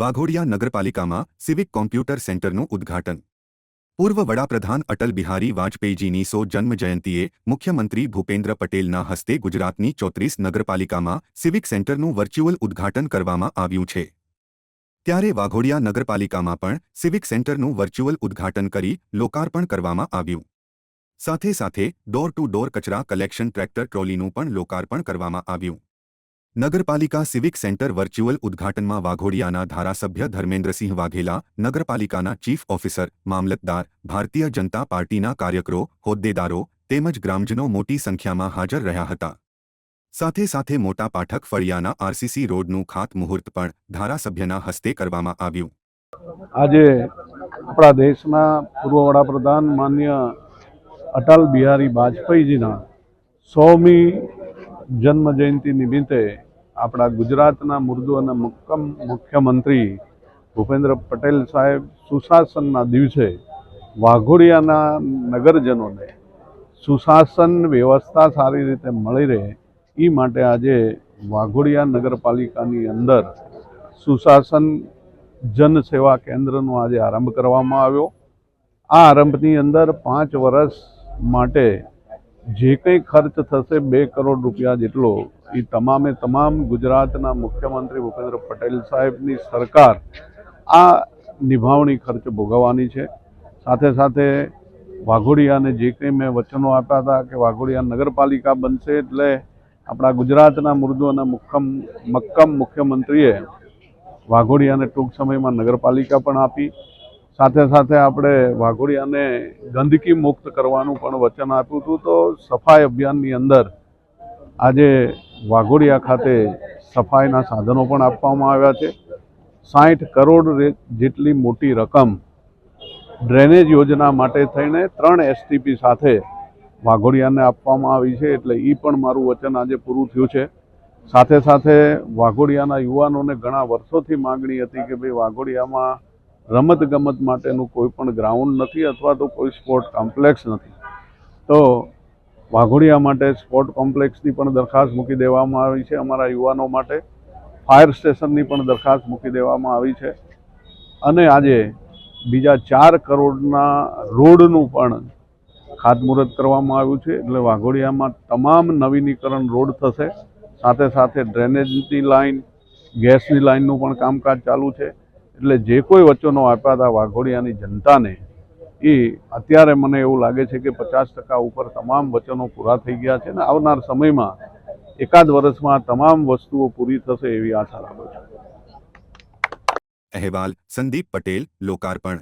વાઘોડિયા નગરપાલિકામાં civic computer સેન્ટરનું ઉદ્ઘાટન. પૂર્વ વડાપ્રધાન અટલ બિહારી વાજપેયીજીની સો જન્મજયંતિએ મુખ્યમંત્રી ભૂપેન્દ્ર પટેલના હસ્તે ગુજરાતની ચોત્રીસ નગરપાલિકામાં સિવિક સેન્ટરનું વર્ચ્યુઅલ ઉદ્ઘાટન કરવામાં આવ્યું છે. ત્યારે વાઘોડિયા નગરપાલિકામાં પણ સિવિક સેન્ટરનું વર્ચ્યુઅલ ઉદ્ઘાટન કરી લોકાર્પણ કરવામાં આવ્યું. સાથે સાથે ડોર ટુ ડોર કચરા કલેક્શન ટ્રેક્ટર ટ્રોલીનું પણ લોકાર્પણ કરવામાં આવ્યું. નગરપાલિકા સિવિક સેન્ટર વર્ચ્યુઅલ ઉદ્ઘાટનમાં વાઘોડિયાના ધારાસભ્ય ધર્મેન્દ્રસિંહ વાઘેલા, નગરપાલિકાના ચીફ ઓફિસર, મામલતદાર, ભારતીય જનતા પાર્ટીના કાર્યકરો, હોદ્દેદારો તેમજ ગ્રામજનો મોટી સંખ્યામાં હાજર રહ્યા હતા. સાથે સાથે મોટા પાઠક ફળિયાના આરસીસી રોડનું ખાતમુહૂર્ત પણ ધારાસભ્યના હસ્તે કરવામાં આવ્યું. આજે આપણા દેશના પૂર્વ વડાપ્રધાન માન્ય અટલ બિહારી વાજપેયીજીના સોમી જન્મ જયંતિ નિમિત્તે આપણા ગુજરાતના મૃદુ અને મક્કમ મુખ્યમંત્રી ભૂપેન્દ્ર પટેલ સાહેબ સુશાસનના દિવસે વાઘોડિયાના નગરજનોને સુશાસન વ્યવસ્થા સારી રીતે મળી રહે એ માટે આજે વાઘોડિયા નગરપાલિકાની અંદર સુશાસન જન સેવા કેન્દ્રનો આજે આરંભ કરવામાં આવ્યો. આ આરંભની અંદર પાંચ વર્ષ માટે જે કંઈ ખર્ચ થશે બે કરોડ રૂપિયા જેટલો એ તમામે તમામ ગુજરાતના મુખ્યમંત્રી ભૂપેન્દ્ર પટેલ સાહેબની સરકાર આ નિભાવણી ખર્ચ ભોગવવાની છે. સાથે સાથે વાઘોડિયાને જે કંઈ મેં વચનો આપ્યા હતા કે વાઘોડિયા નગરપાલિકા બનશે એટલે આપણા ગુજરાતના મૃદુ અને મુખ્યમ, મક્કમ મુખ્યમંત્રીએ વાઘોડિયાને ટૂંક સમયમાં નગરપાલિકા પણ આપી. સાથે સાથે આપણે વાઘોડિયાને ગંદકી મુક્ત કરવાનું પણ વચન આપ્યું હતું. તો સફાઈ અભિયાનની અંદર આજે વાઘોડિયા ખાતે સફાઈના સાધનો પણ આપવામાં આવ્યા છે. સાઠ કરોડ જેટલી મોટી રકમ ડ્રેનેજ યોજના માટે થઈને ત્રણ એસટીપી સાથે વાઘોડિયાને આપવામાં આવી છે. એટલે એ પણ મારું વચન આજે પૂરું થયું છે. સાથે સાથે વાઘોડિયાના યુવાનોને ઘણા વર્ષોથી માગણી હતી કે ભાઈ વાઘોડિયામાં રમત ગમત માટેનું કોઈ પણ ગ્રાઉન્ડ નથી અથવા તો કોઈ સ્પોર્ટ કોમ્પ્લેક્સ નથી. તો વાઘોડિયા માટે સ્પોર્ટ કોમ્પ્લેક્સની પણ દરખાસ્ત મૂકી દેવામાં આવી છે. અમારા યુવાનો માટે ફાયર સ્ટેશનની પણ દરખાસ્ત મૂકી દેવામાં આવી છે. અને આજે બીજા ચાર કરોડના રોડનું પણ ખાતમુહૂર્ત કરવામાં આવ્યું છે. એટલે વાઘોડિયામાં તમામ નવીનીકરણ રોડ થશે. સાથે સાથે ડ્રેનેજની લાઈન ગેસની લાઇનનું પણ કામકાજ ચાલુ છે. એટલે જે કોઈ વચનો આપ્યા હતા વાઘોડિયાની જનતાને, એ અત્યારે મને એવું લાગે છે કે પચાસ ટકા ઉપર તમામ વચનો પૂરા થઈ ગયા છે ને આવનાર સમયમાં એકાદ વર્ષમાં તમામ વસ્તુઓ પૂરી થશે એવી આશા રાખું છું. અહેવાલ સંદીપ પટેલ, લોકાર્પણ.